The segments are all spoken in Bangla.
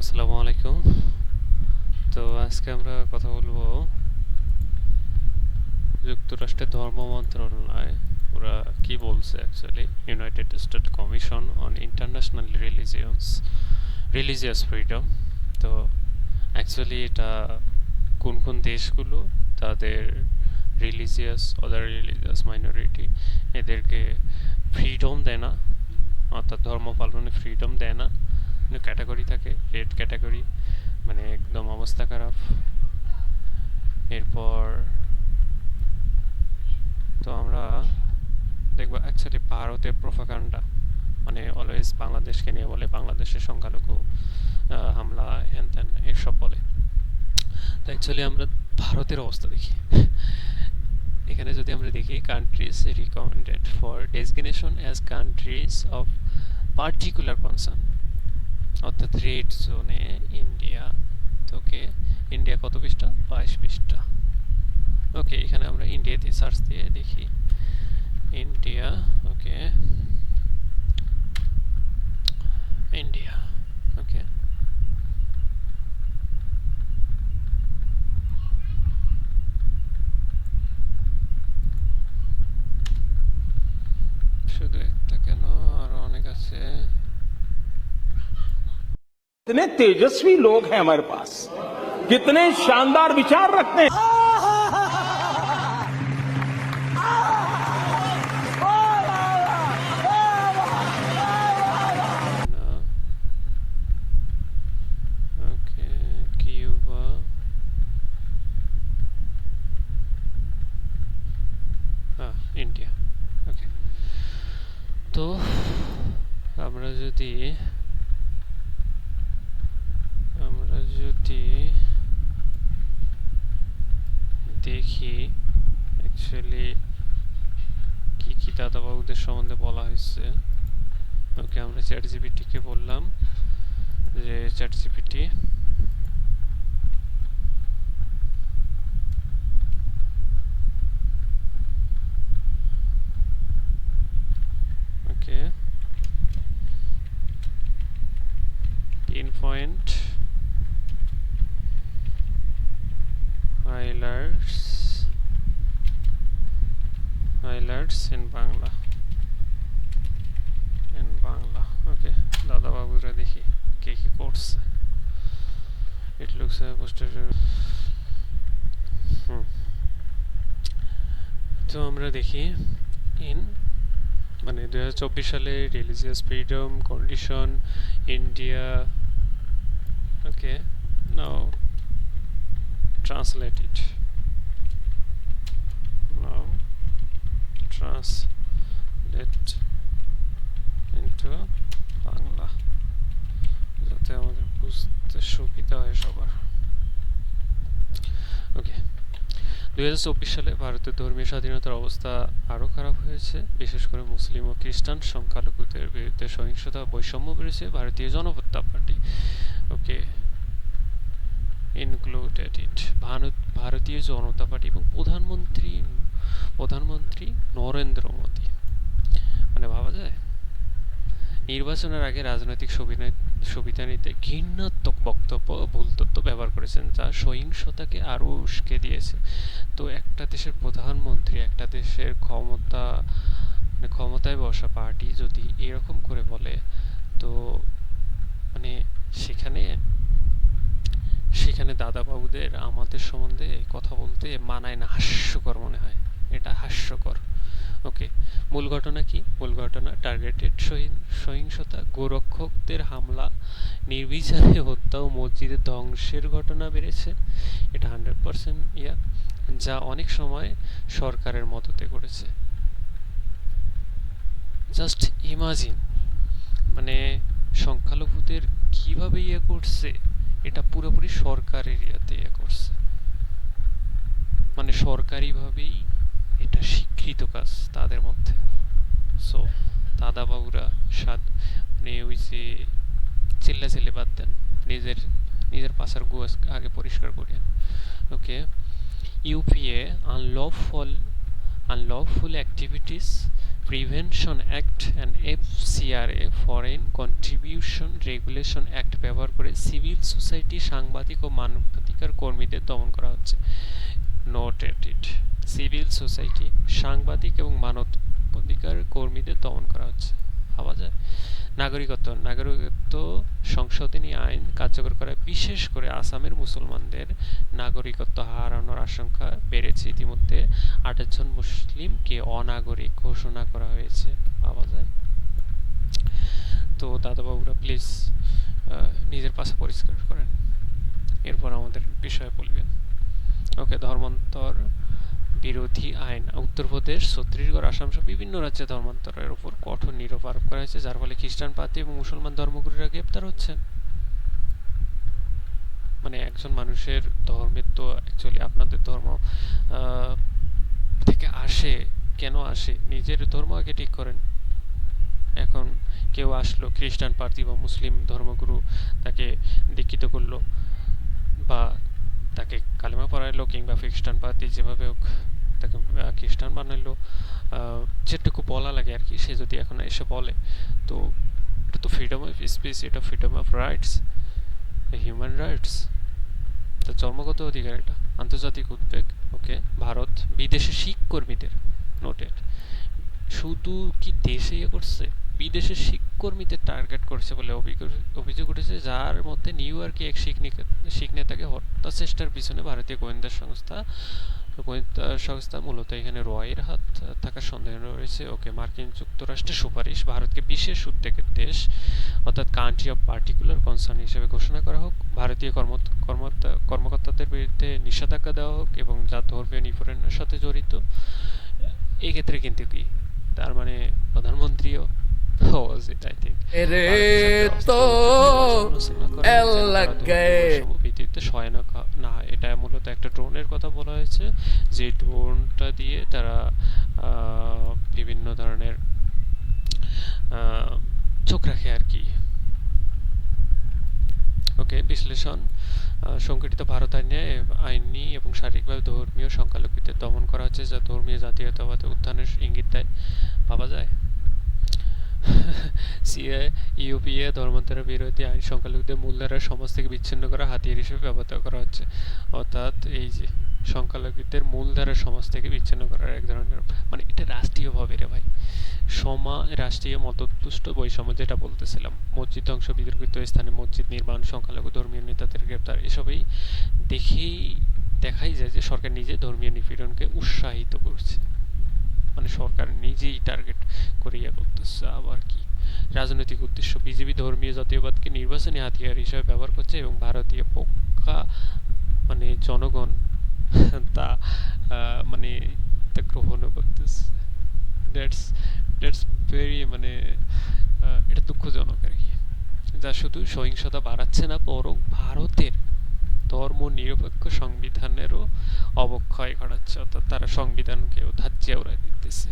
আসসালামু আলাইকুম। তো আজকে আমরা কথা বলব যুক্তরাষ্ট্রের ধর্ম মন্ত্রণালয়, ওরা কি বলছে actually United State Commission on International religions religious freedom তো অ্যাকচুয়ালি এটা কোন কোন দেশগুলো? তাদের রিলিজিয়াস অদার রিলিজিয়াস মাইনরিটি এদেরকে ফ্রিডম দেয় না, অর্থাৎ ধর্ম পালনে ফ্রিডম দেয় না। ক্যাটাগরি থাকে রেড ক্যাটাগরি মানে একদম অবস্থা খারাপ। এরপর তো আমরা দেখব অ্যাকচুয়ালি ভারতের প্রোফাগান্ডা মানে অলওয়েজ বাংলাদেশকে নিয়ে বলে, বাংলাদেশের সংখ্যালঘু হামলা হ্যান ত্যান এসব বলে। তো অ্যাকচুয়ালি আমরা ভারতের অবস্থা দেখি। এখানে যদি আমরা দেখি countries recommended for designation as countries of particular concern অর্থাৎ রেড জোনে ইন্ডিয়া তোকে ইন্ডিয়া কত পৃষ্ঠা? বাইশ পৃষ্ঠা। ওকে, এখানে আমরা ইন্ডিয়াতে সার্চ দিয়ে দেখি। India, okay. India, okay. শুধু একটা কেন? আরও অনেক আছে। कितने तेजस्वी लोग हैं हमारे पास कितने शानदार विचार रखते हैं No. Okay, Cuba. Ah, India okay তো আমরা যদি দাদাবাবুদের সম্বন্ধে বলা হয়েছে। ওকে আমরা চ্যাট জিপিটিকে বললাম যে chat GPT okay in point highlights highlights in Bangla in Bangla okay দাদা বাবুরা দেখি কে কি করছে ইট লুকস পোস্টার হুম তো আমরা দেখি ইন মানে দু হাজার চব্বিশ সালে religious freedom condition India okay now translate it now translate into Bangla যাতে আমাদের বুঝতে সুবিধা হয় সবার ওকে দুই সালে ভারতের ধর্মীয় স্বাধীনতার অবস্থা আরও খারাপ হয়েছে। বিশেষ করে মুসলিম ও খ্রিস্টান সংখ্যালঘুদের বিরুদ্ধে সহিংসতা বৈষম্য বেড়েছে Bharatiya Janata party. Okay included it Bharat Bharatiya Janata party এবং প্রধানমন্ত্রী প্রধানমন্ত্রী নরেন্দ্র মোদী। মানে ভাবা যায়? নির্বাচনের আগে রাজনৈতিক সুবিধা সুবিধা নিতে ঘৃণাত্মক বক্তব্য ভুল করেছেন। যা সহিংসতাকে আরও উস্কে দিয়েছে। তো একটা দেশের প্রধানমন্ত্রী, একটা দেশের ক্ষমতা মানে ক্ষমতায় বসা পার্টি যদি এরকম করে বলে, তো মানে সেখানে সেখানে দাদাবাবুদের আমাদের সম্বন্ধে কথা বলতে মানায় না, হাস্যকর মনে হয়। এটা হাস্যকর। ওকে, মূল ঘটনা কি? মূল ঘটনা টার্গেটেড সহিংসতা, গোরক্ষকদের হামলা নির্বিচারে হত্যা ও মসজিদের ধ্বংসের ঘটনা বেড়েছে। এটা হান্ড্রেড পার্সেন্ট, ইয়া, যা অনেক সময় সরকারের মদতে করেছে জাস্ট ইমাজিন মানে সংখ্যালঘুদের কীভাবে ইয়ে করছে, এটা পুরোপুরি সরকারের ইয়াতে ইয়ে করছে। মানে সরকারিভাবেই এটা স্বীকৃত কাজ তাদের মধ্যে। সো দাদাবাবুরা সাদ মানে ওই যে চিল্লা চিল্লে বাদ দেন। নিজের নিজের পাশার গু আগে পরিষ্কার করেন okay? UPA unlawful unlawful activities Prevention Act and FCRA foreign contribution regulation act ব্যবহার করে সিভিল সোসাইটি সাংবাদিক ও মানবাধিকার কর্মীদের দমন করা হচ্ছে। নোটেড ইট সিভিল সোসাইটি সাংবাদিক এবং মানবাধিকার কর্মীদের দমন করা হচ্ছে। ভাবা যায়? নাগরিকত্ব নাগরিকত্ব সংশোধনী আইন কার্যকর করায় বিশেষ করে আসামের মুসলমানদের নাগরিকত্ব হারানোর আশঙ্কা বেড়েছে। ইতিমধ্যে আঠাশ জন মুসলিমকে অনাগরিক ঘোষণা করা হয়েছে। পাওয়া যায়। তো দাদাবাবুরা প্লিজ নিজের পাশে পরিষ্কার করেন। এরপর আমাদের বিষয়ে বলবেন। ওকে, ধর্মান্তর বিরোধী আইন। উত্তরপ্রদেশ, ছত্তিশগড়, আসাম সহ বিভিন্ন রাজ্যে ধর্মান্তরের উপর কঠোর নিরোপ আরোপ করা হয়েছে, যার ফলে খ্রিস্টান পাতি এবং মুসলমান ধর্মগুরুরা গ্রেপ্তার হচ্ছেন। মানে একজন মানুষের ধর্মের তো অ্যাকচুয়ালি আপনাদের ধর্ম থেকে আসে, কেন আসে? নিজের ধর্ম আগে ঠিক করেন। এখন কেউ আসলো, খ্রিস্টান প্রার্থী বা মুসলিম ধর্মগুরু তাকে দীক্ষিত করল বা তাকে কালেমা পড়াইলো কিংবা খ্রিস্টান প্রার্থী যেভাবে হোক তাকে খ্রিস্টান বানাইলো যেটুকু বলা লাগে আর কি, সে যদি এখন এসে বলে, তো এটা তো ফ্রিডম অফ স্পিচ এটা freedom of rights human rights তো জন্মগত অধিকার এটা, আন্তর্জাতিক উদ্বেগ, ওকে? ভারত বিদেশে শিখ কর্মীদের নোটেড। শুধু কি দেশে ইয়ে করছে? বিদেশের শিখ কর্মীদের টার্গেট করছে বলে অভিযোগ- উঠেছে, যার মধ্যে নিউ ইয়র্কে এক শিখ নেতাকে হত্যা চেষ্টার পিছনে ভারতীয় গোয়েন্দা সংস্থা গোয়েন্দা সংস্থা মূলত এখানে রয়ের হাত থাকার সন্দেহ রয়েছে। ওকে মার্কিন যুক্তরাষ্ট্রের সুপারিশ, ভারতকে বিশেষ উদ্বেগের দেশ, অর্থাৎ কান্ট্রি অফ পার্টিকুলার কনসার্ন হিসেবে ঘোষণা করা হোক। ভারতীয় কর্ম কর্মকর্তা- কর্মকর্তাদের বিরুদ্ধে নিষেধাজ্ঞা দেওয়া হোক এবং যা ধর্মীয় নিপীড়নের সাথে জড়িত, এক্ষেত্রে কিন্তু কি? তার মানে প্রধানমন্ত্রীও তো না। এটা মূলত একটা ড্রোনের কথা বলা হয়েছে যে ড্রোনটা দিয়ে তারা বিভিন্ন ধরনের চোখ রাখে আর কি। ওকে বিশ্লেষণ সংগঠিত ভারত আইনে আইনি এবং শারীরিকভাবে ধর্মীয় সংখ্যালঘুদের দমন করা হচ্ছে যা ধর্মীয় জাতীয়তাবাদ উত্থানের ইঙ্গিত দেয়। ভাবা যায়? সিএ ইউপিএ ধর্মান্তরের বিরোধী আইন সংখ্যালঘুদের মূলধারার সমাজ থেকে বিচ্ছিন্ন করা হাতিয়ার হিসেবে ব্যবহৃত করা হচ্ছে। অর্থাৎ এই যে সংখ্যালঘুদের মূলধারার সমাজ থেকে বিচ্ছিন্ন করার এক ধরনের মানে এটা রাষ্ট্রীয়ভাবে রে ভাই। সমা, রাষ্ট্রীয় মততুষ্ট বৈষম্য যেটা বলতেছিলাম, মসজিদ ধ্বংস বিতর্কিত স্থানে মসজিদ নির্মাণ, সংখ্যালঘু ধর্মীয় নেতাদের গ্রেপ্তার, এসবই দেখেই দেখাই যায় যে সরকার নিজে ধর্মীয় নিপীড়নকে উৎসাহিত করছে। মানে সরকার নিজেই টার্গেট করে করতেছে। আবার কি? রাজনৈতিক উদ্দেশ্য বিজেপি ধর্মীয় জাতীয়বাদকে নির্বাচনী হাতিয়ার হিসেবে ব্যবহার করছে এবং ভারতীয় পক্ষা মানে জনগণ তা মানে তা গ্রহণও করতেছে। দ্যাটস দ্যাটস ভেরি মানে এটা দুঃখজনক আর কি। যা শুধু সহিংসতা বাড়াচ্ছে না, বরং ভারতের ধর্ম নিরপেক্ষ সংবিধানেরও অবক্ষয় ঘটাচ্ছে, অর্থাৎ তারা সংবিধানকেও ধার্যে উড়াই দিতেছে।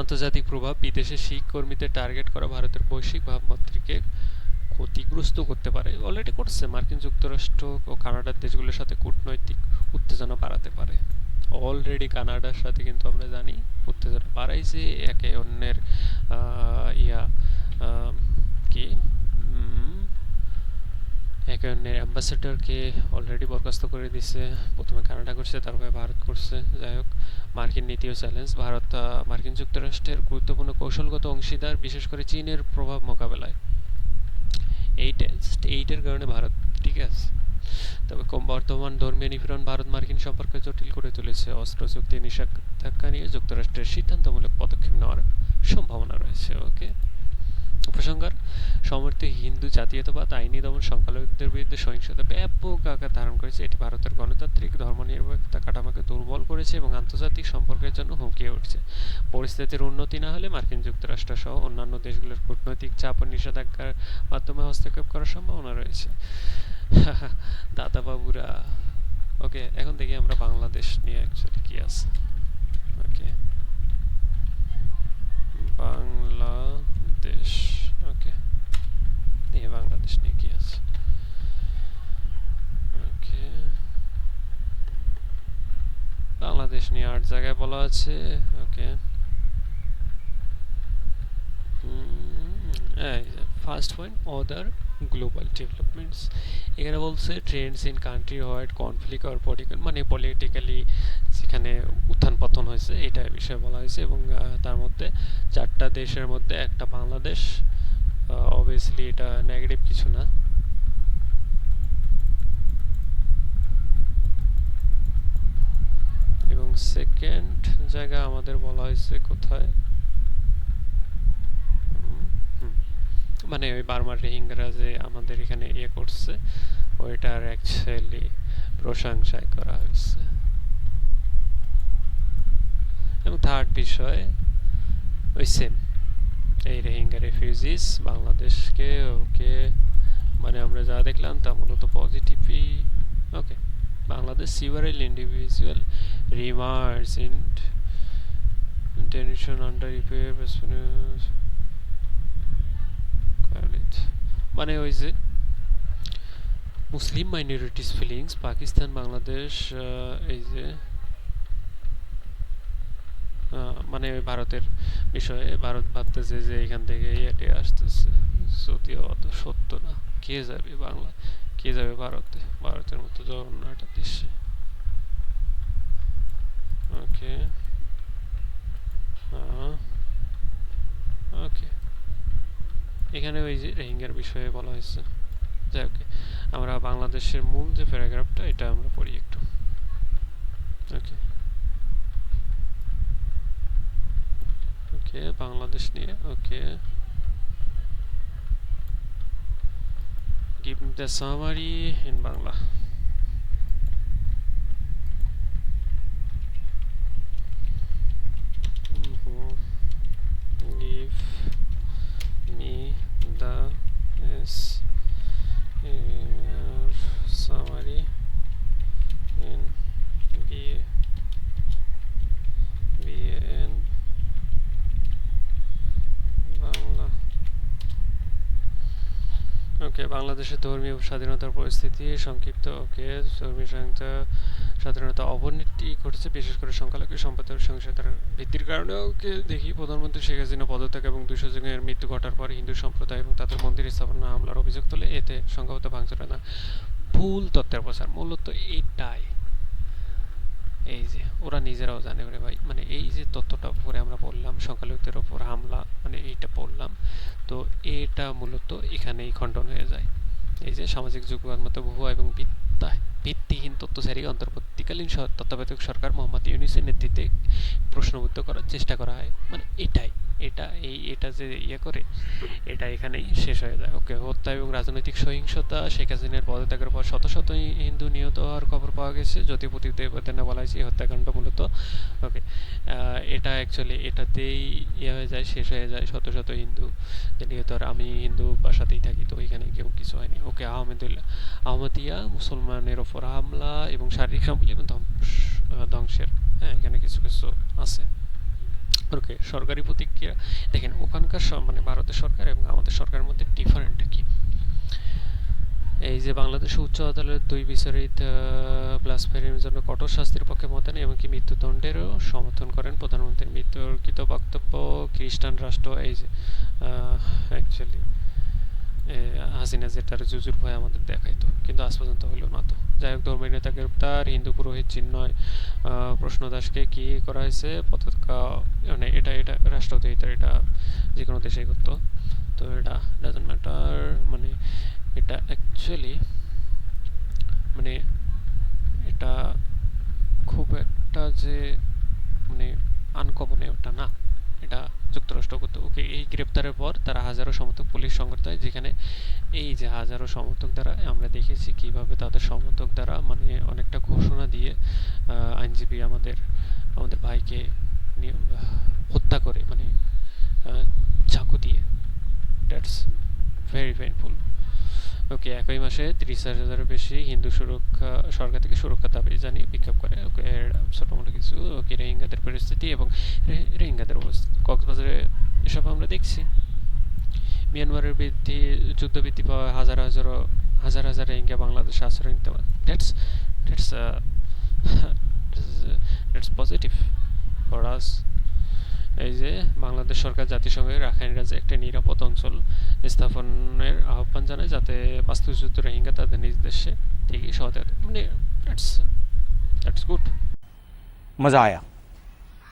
আন্তর্জাতিক প্রভাব, বিদেশে শিখ কর্মীদের টার্গেট করা ভারতের বৈশ্বিক ভাবমূর্তিকে ক্ষতিগ্রস্ত করতে পারে অলরেডি করছে। মার্কিন যুক্তরাষ্ট্র ও কানাডার দেশগুলোর সাথে কূটনৈতিক উত্তেজনা বাড়াতে পারে। অলরেডি কানাডার সাথে কিন্তু আমরা জানি উত্তেজনা বাড়াইছে, একে অন্যের ইয়া কি? একে অন্যের অ্যাম্বাসেডরকে অলরেডি বরখাস্ত করে দিছে, প্রথমে কানাডা করছে, তারপরে ভারত করছে। যাই হোক, মার্কিন নীতি ও চ্যালেঞ্জ ভারত মার্কিন যুক্তরাষ্ট্রের গুরুত্বপূর্ণ কৌশলগত অংশীদার, বিশেষ করে চীনের প্রভাব মোকাবেলায়। এই টেস্ট এইটার কারণে ভারত, ঠিক আছে? তবে বর্তমান ধর্মীয় নিপীড়ন ভারত মার্কিন সম্পর্কে জটিল করে তুলেছে। অস্ত্র, চুক্তি, নিষেধাজ্ঞা নিয়ে যুক্তরাষ্ট্রের সিদ্ধান্তমূলক পদক্ষেপ নেওয়ার সম্ভাবনা রয়েছে ওকে উপসংহার, সমর্থিত হিন্দু জাতীয়তাবাদ, আইনি দমন, সংখ্যালঘুদের বিরুদ্ধে সহিংসতা ব্যাপক আকার ধারণ করেছে। এটি ভারতের গণতান্ত্রিক, ধর্মনিরপেক্ষতা কাঠামোকে দুর্বল করেছে এবং আন্তর্জাতিক সম্পর্কের জন্য হুমকি উঠছে। পরিস্থিতির উন্নতি না হলে মার্কিন যুক্তরাষ্ট্র সহ অন্যান্য দেশগুলোর কূটনৈতিক চাপ ও নিষেধাজ্ঞার মাধ্যমে হস্তক্ষেপ করার সম্ভাবনা রয়েছে। দাদা বাবুরা ওকে, এখন দেখি আমরা বাংলাদেশ নিয়ে অ্যাকচুয়ালি কি আছে। ওকে। বাংলাদেশ ওকে এই বাংলাদেশ নিয়ে কি আছে ওকে বাংলাদেশ নিয়ে আট জায়গায় বলা আছে okay first point other global developments এখানে বলছে trends in country white conflict or political মানে পলিটিক্যালি উত্থান পতন হয়েছে এটা বিষয়ে বলা হয়েছে এবং তার মধ্যে চারটা দেশের মধ্যে একটা বাংলাদেশ অবভিয়াসলি এটা নেগেটিভ কিছু না। এবং সেকেন্ড জায়গা আমাদের বলা হয়েছে কোথায়। মানে ওই বার্মার রোহিঙ্গারা যে আমাদের এখানে ইয়ে করছে, ওইটার অ্যাকচুয়ালি প্রশংসাই করা হয়েছে। এবং থার্ড বিষয় ওই সেম এই রোহিঙ্গা রেফিউজিস বাংলাদেশকে ওকে মানে আমরা যা দেখলাম তা মূলত পজিটিভই okay Bangladesh several individual. Remarks in detention under repair মানে ওই যে Muslim minorities feelings Pakistan Bangladesh এই যে মানে ভারতের বিষয়ে ভারত ভাবতেছে যে এখান থেকে এটে আসতেছে। যদিও অত সত্য না। কে যাবে বাংলা? কে যাবে ভারতে? ভারতের মতো জঘন্য একটা দেশে। ওকে। ওকে। এখানে ওই যে রোহিঙ্গার বিষয়ে বলা হয়েছে। যাই ওকে আমরা বাংলাদেশের মূল যে প্যারাগ্রাফটা, এটা আমরা পড়ি একটু। ওকে। ওকে বাংলাদেশ নিয়ে ওকে give me the summary in Bangla. Mhm. Give me the yes, uh, summary in B BN Bangla ওকে বাংলাদেশের ধর্মীয় স্বাধীনতার পরিস্থিতি, সংক্ষিপ্ত, ওকে, ধর্মীয় স্বাধীনতা স্বাধীনতা অবনতি ঘটেছে, বিশেষ করে সংখ্যালঘু সম্পদের সহিংসতার ভিত্তির কারণে, ওকে, দেখি প্রধানমন্ত্রী শেখ হাসিনা পদত্যাগ এবং দুশো জনের মৃত্যু ঘটার পর হিন্দু সম্প্রদায় এবং তাদের মন্দির স্থাপনা হামলার অভিযোগ তোলে, এতে সংঘবদ্ধ ভাঙচুর না। ভুল তথ্যের প্রচার, মূলত এটাই। এই যে, ওরা নিজেরাও জানে রে ভাই। মানে এই যে তথ্যটা পরে আমরা বললাম সংখ্যালঘুদের ওপর হামলা মানে এইটা পড়লাম, তো এটা মূলত এখানেই খণ্ডন হয়ে যায়। এই যে সামাজিক যোগাযোগ মতো ভুয়া এবং ভিত্তা ভিত্তিহীন তথ্যচারী অন্তর্বর্তীকালীন তত্ত্বাবধায়ক সরকার মোহাম্মদ ইউনিসের নেতৃত্বে প্রশ্নবুদ্ধ করার চেষ্টা করা হয়। মানে এটাই। এটা এই, এটা যে ইয়ে করে, এটা এখানেই শেষ হয়ে যায়। ওকে, হত্যা এবং রাজনৈতিক সহিংসতা, শেখ হাসিনার পদত্যাগের পর শত শত হিন্দু নিহত হওয়ার খবর পাওয়া গেছে। যদি প্রতিবেদনে বলা হয়েছে হত্যাকাণ্ড মূলত। ওকে এটা অ্যাকচুয়ালি এটাতেই ইয়ে হয়ে যায়, শেষ হয়ে যায় শত শত হিন্দু নিহত হওয়ার- আমি হিন্দু বাসাতেই থাকি, তো এখানে কেউ কিছু হয়নি। ওকে, আহমেদুল্লাহ, আহমদিয়া, মুসলমানের ওপর হামলা এবং শারীরিক সম্পর্ক এবং ধ্বংস- ধ্বংসের হ্যাঁ এখানে কিছু কিছু আছে। ওকে সরকারি প্রতিক্রিয়া? দেখেন, ওখানকার মানে ভারতের সরকার এবং আমাদের সরকারের মধ্যে ডিফারেন্ট কি? এই যে বাংলাদেশ উচ্চ আদালতের দুই বিচারিত ব্লাসফেরির জন্য কঠোর শাস্তির পক্ষে মত দেন এবং কি মৃত্যুদণ্ডেরও সমর্থন করেন প্রধানমন্ত্রীর বিতর্কিত বক্তব্য, খ্রিস্টান রাষ্ট্র, এই যে অ্যাকচুয়ালি হাসিনা যেটার জুজুর ভয় আমাদের দেখাইতো। কিন্তু আজ পর্যন্ত হলো না তো। যাই হোক, ধর্মীয় নেতা গ্রেপ্তার, হিন্দু পুরোহিত চিন্ময় প্রশ্ন দাসকে কি করা হয়েছে? পতাকা মানে এটা এটা রাষ্ট্রদ্রোহিতার এটা যে কোনো দেশেই করতো। তো এটা ডাজন্ট ম্যাটার মানে এটা অ্যাকচুয়ালি মানে এটা খুব একটা যে মানে আনকমনে ওটা না। এটা যুক্তরাষ্ট্র করতে। ওকে, এই গ্রেপ্তারের পর তারা হাজারো সমর্থক, পুলিশ সংগঠিত হয় যেখানে এই যে হাজারো সমর্থক দ্বারা আমরা দেখেছি কীভাবে তাদের সমর্থক দ্বারা মানে অনেকটা ঘোষণা দিয়ে আইনজীবী আমাদের আমাদের ভাইকে হত্যা করে মানে চাকু দিয়ে। দ্যাটস ভেরি পেইনফুল ওকে, একই মাসে তিরিশ হাজারের বেশি হিন্দু সুরক্ষা, সরকার থেকে সুরক্ষা দাবি জানিয়ে বিক্ষোভ করে। ওকে, এর ছোট মোটো কিছু? ওকে, রোহিঙ্গাদের পরিস্থিতি এবং রোহিঙ্গাদের অবস্থা। কক্সবাজারে এসব আমরা দেখছি। মিয়ানমারের বৃদ্ধি, যুদ্ধবৃদ্ধি পাওয়া হাজার হাজার হাজার হাজার রোহিঙ্গা বাংলাদেশে আশ্রয় নিতে পারে। That's that's positive for us. এই যে বাংলাদেশ সরকার জাতিসংঘের রাখাইন রাজ্যে একটা নিরাপদ অঞ্চল স্থাপনের আহ্বান জানায় যাতে বাস্তুচ্যুত রোহিঙ্গা তাদের নিজ দেশে থেকে সহায়তা মানে দ্যাটস দ্যাটস গুড মজা আয়া।